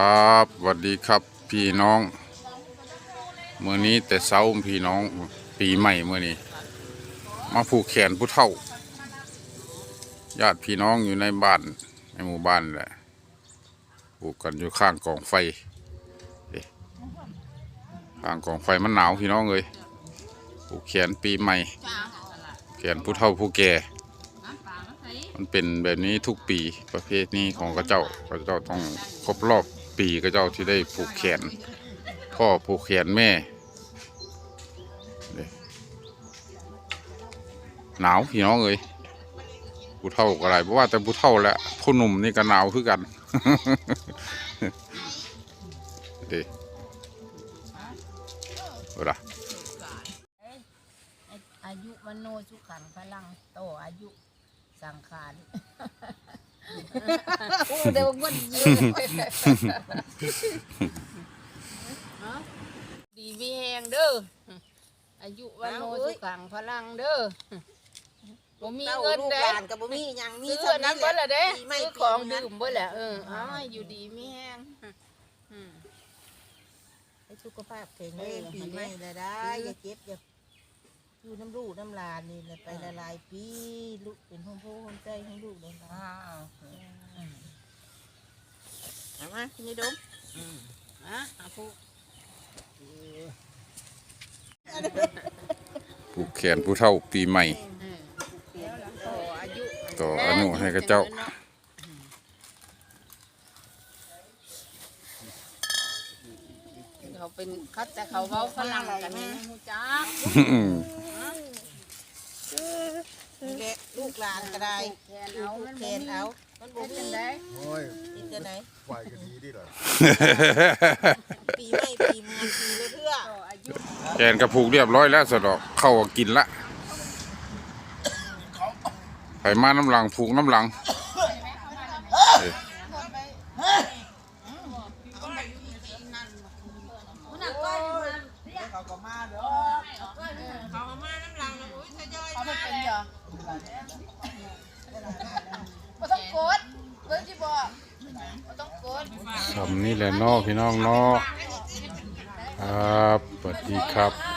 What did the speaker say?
ครับสวัสดีครับพี่น้องเมื่อนี้แต่เช้าพี่น้องปีใหม่เมื่อนี้ มาผูกแขนผู้เฒ่า ญาติพี่น้องอยู่ในบ้านในหมู่บ้านแหละผูกกันอยู่ข้างกองไฟข้างกองไฟมันหนาวพี่น้องเลยผูกแขนปีใหม่ แขนผู้เฒ่าผู้แก่มันเป็นแบบนี้ทุกปีประเภทนี้ของกระเจ้ากระเจ้าต้องครบรอบ ปีกระเจ้าที่ได้ผูกแขน พ่อผูกแขนแม่หนาวพี่น้องเอ้ยผู้เฒ่าก็ไรเพราะว่าแต่ผู้เฒ่าแหละผู้หนุ่มนี่ก็หนาวคือกันเด็เวลาอายุมโนสุขังพลังโตอายุสังขาร โอ้เดี๋ยวมันเยอะดีมีแหงเด้อ อายุวันโนสุขังพลังเด้อบ่มีเต้าเงินลูกเด้หลานกับบ่มีหยังมีซื้อเท่าอันนี้นั้นแหเบิดละละเด้ปีใหม่ซื้อของปีนั้นดื่มเบิดแหละเอออ้ายอยู่ดีมีแหงอืมให้สุขภาพแข็งแรงปีใหม่ละได้อย่าเจ็บอย่า อยู่น้ำลูกน้ำหลานนี่แหละไปละลายปีลูกเป็นห้องพ่อห้องใจให้ลูกเลยนะอ้าวเอามาพี่นี่ดมอะเอาผู้ผูกแขนผู้เฒ่าปีใหม่อืมโตอายุ ต่ออนุให้กับเจ้า เขาเป็นคัดแต่เขาเว้าฝรั่งกันนี่ฮู้จักนี่แหละลูกหลานก็ได้แทนเอามันแทบ่นมีเอามันบ่เฮ็ดมีจังได๋โอ้ยกินจะไหนไหวกันดีดีเหรอปีใหม่ปีเมืองปีเลยเพื่อต่ออายุแกนกระผูกเรียบร้อยแล้วสะดอกเข้าก็กินละไขมาน้ำหลังผูกน้ำหลังเอ้ยเเขาก็มาเด้อเขาก็มาน้ำลังอุ้ยทยอยเขามาไม่เลยเหรอไม่ต้องกดเพื่อนที่บอกไม่ต้องกดคำนี้แหละเนอพี่น้องเนอครับสวัสดีครับ